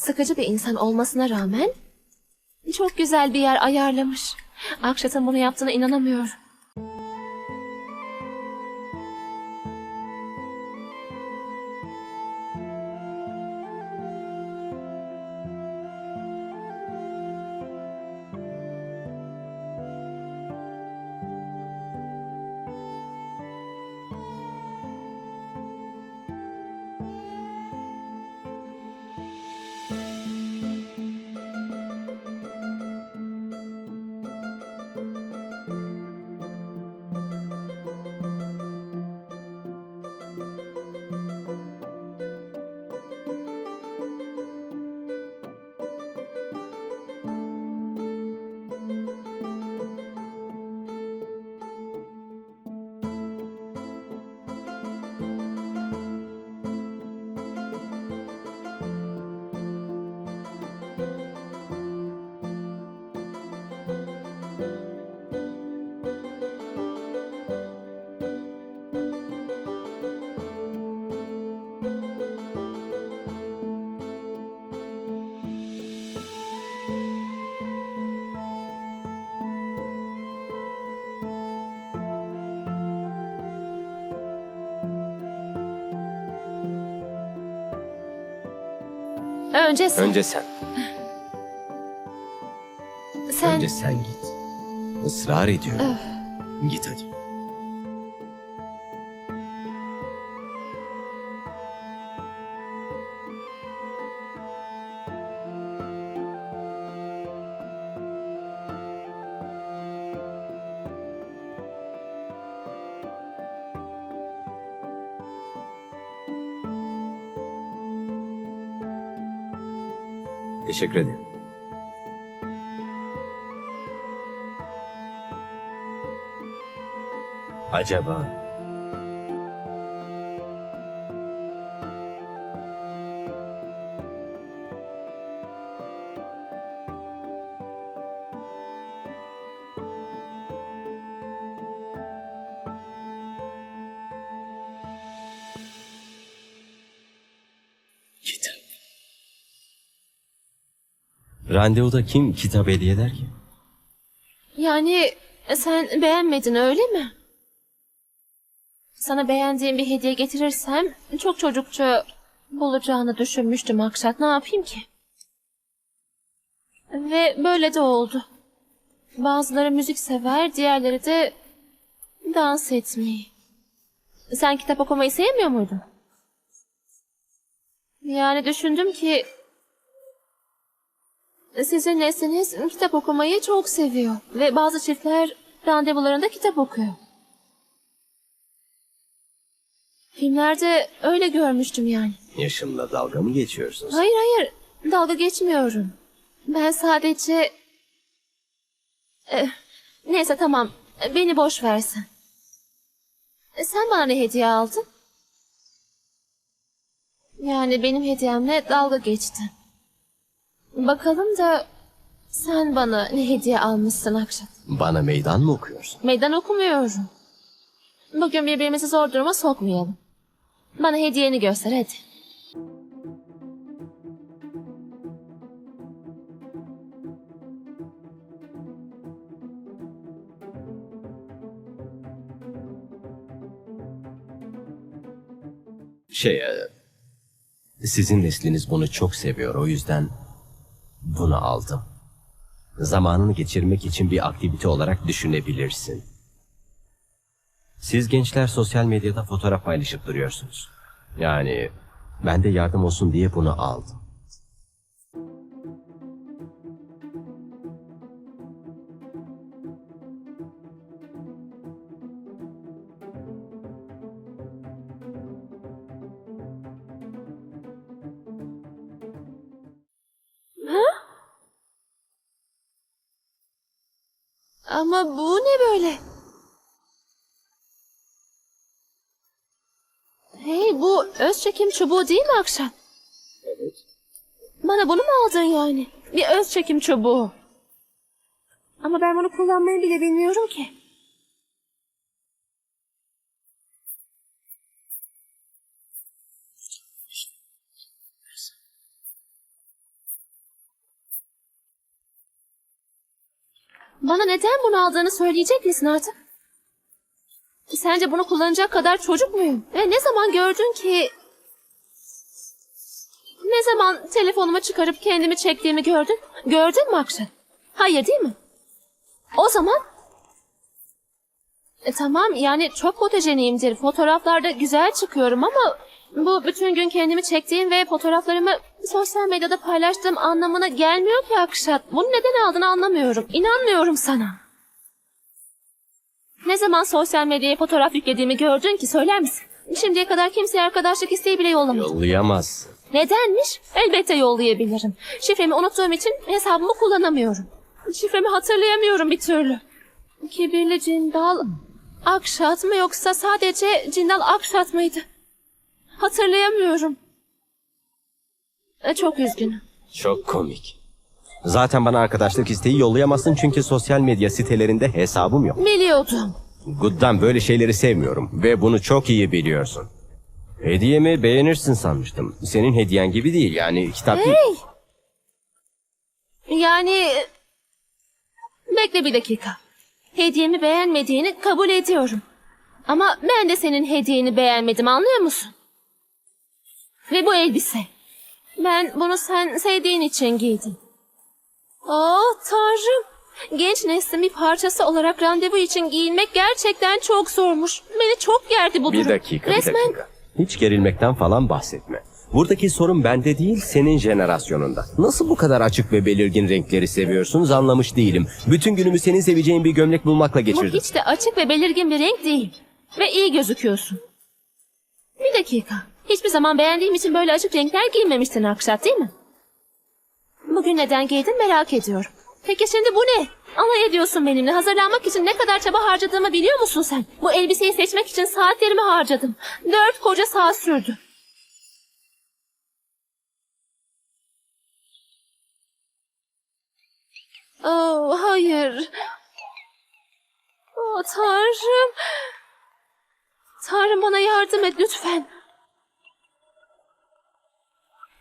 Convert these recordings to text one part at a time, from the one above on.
sıkıcı bir insan olmasına rağmen çok güzel bir yer ayarlamış. Akşat'ın bunu yaptığına inanamıyorum. Önce sen. Önce sen. sen Önce sen git. Israr ediyorum. Git hadi. Teşekkür ederim. Acaba Randevuda kim kitap hediye eder ki? yani sen beğenmedin öyle mi? Sana beğendiğim bir hediye getirirsem çok çocukça bulacağını düşünmüştüm Akşat. Ne yapayım ki? Ve böyle de oldu. Bazıları müzik sever, diğerleri de dans etmeyi. Sen kitap okumayı sevmiyor muydun? Yani düşündüm ki sizin nesliniz kitap okumayı çok seviyor ve bazı çiftler randevularında kitap okuyor. Filmlerde öyle görmüştüm yani. Yaşımla dalga mı geçiyorsunuz? Hayır hayır dalga geçmiyorum. Ben sadece... Eh, neyse tamam beni boş versen. Sen bana ne hediye aldın? Yani benim hediyemle dalga geçtin. Bakalım da sen bana ne hediye almışsın Akşat? Bana meydan mı okuyorsun? Meydan okumuyorum. Bugün birbirimizi zor duruma sokmayalım. Bana hediyeni göster hadi. Şey, e, sizin nesliniz bunu çok seviyor. O yüzden bunu aldım. Zamanını geçirmek için bir aktivite olarak düşünebilirsin. Siz gençler sosyal medyada fotoğraf paylaşıp duruyorsunuz. Yani ben de yardım olsun diye bunu aldım. Ama bu ne böyle? Hey bu öz çekim çubuğu değil mi Akşam? Evet. Bana bunu mu aldın yani? Bir öz çekim çubuğu. Ama ben bunu kullanmayı bile bilmiyorum ki. Bana neden bunu aldığını söyleyecek misin artık? Sence bunu kullanacak kadar çocuk muyum? Ve ne zaman gördün ki... Ne zaman telefonumu çıkarıp kendimi çektiğimi gördün? Gördün mü Akşat? Hayır değil mi? O zaman... E, tamam yani çok fotojeniyimdir. Fotoğraflarda güzel çıkıyorum ama... Bu bütün gün kendimi çektiğim ve fotoğraflarımı sosyal medyada paylaştığım anlamına gelmiyor ki Akşat. Bunu neden aldığını anlamıyorum. İnanmıyorum sana. Ne zaman sosyal medyaya fotoğraf yüklediğimi gördün ki söyler misin? Şimdiye kadar kimseye arkadaşlık isteği bile yollamadım. Yollayamazsın. Nedenmiş? Elbette yollayabilirim. Şifremi unuttuğum için hesabımı kullanamıyorum. Şifremi hatırlayamıyorum bir türlü. Kibirli Cindal Akşat mı yoksa sadece Cindal Akşat mıydı? Hatırlayamıyorum. E, Çok üzgünüm. Çok komik. Zaten bana arkadaşlık isteği yollayamazsın çünkü sosyal medya sitelerinde hesabım yok. Biliyordum. Good'dan böyle şeyleri sevmiyorum ve bunu çok iyi biliyorsun. Hediyemi beğenirsin sanmıştım. Senin hediyen gibi değil yani kitap değil. Yani... Bekle bir dakika. Hediyemi beğenmediğini kabul ediyorum. Ama ben de senin hediyeni beğenmedim anlıyor musun? Ve bu elbise. Ben bunu sen sevdiğin için giydim. Oh tanrım. Genç neslin bir parçası olarak randevu için giyinmek gerçekten çok zormuş. Beni çok gerdi bu Bir durum. dakika, Resmen bir dakika. Hiç gerilmekten falan bahsetme. Buradaki sorun bende değil, senin jenerasyonunda. Nasıl bu kadar açık ve belirgin renkleri seviyorsunuz anlamış değilim. Bütün günümü senin seveceğin bir gömlek bulmakla Bu geçirdim. hiç de açık ve belirgin bir renk değil. Ve iyi gözüküyorsun. Bir dakika. Hiçbir zaman beğendiğim için böyle açık renkler giymemiştin Akşat değil mi? Bugün neden giydin merak ediyorum. Peki şimdi bu ne? Alay ediyorsun benimle. Hazırlanmak için ne kadar çaba harcadığımı biliyor musun sen? Bu elbiseyi seçmek için saatlerimi harcadım. Dört koca saat sürdü. Oh, hayır. Oh, Tanrım. Tanrım bana yardım et lütfen.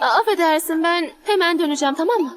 Affedersin ben hemen döneceğim tamam mı?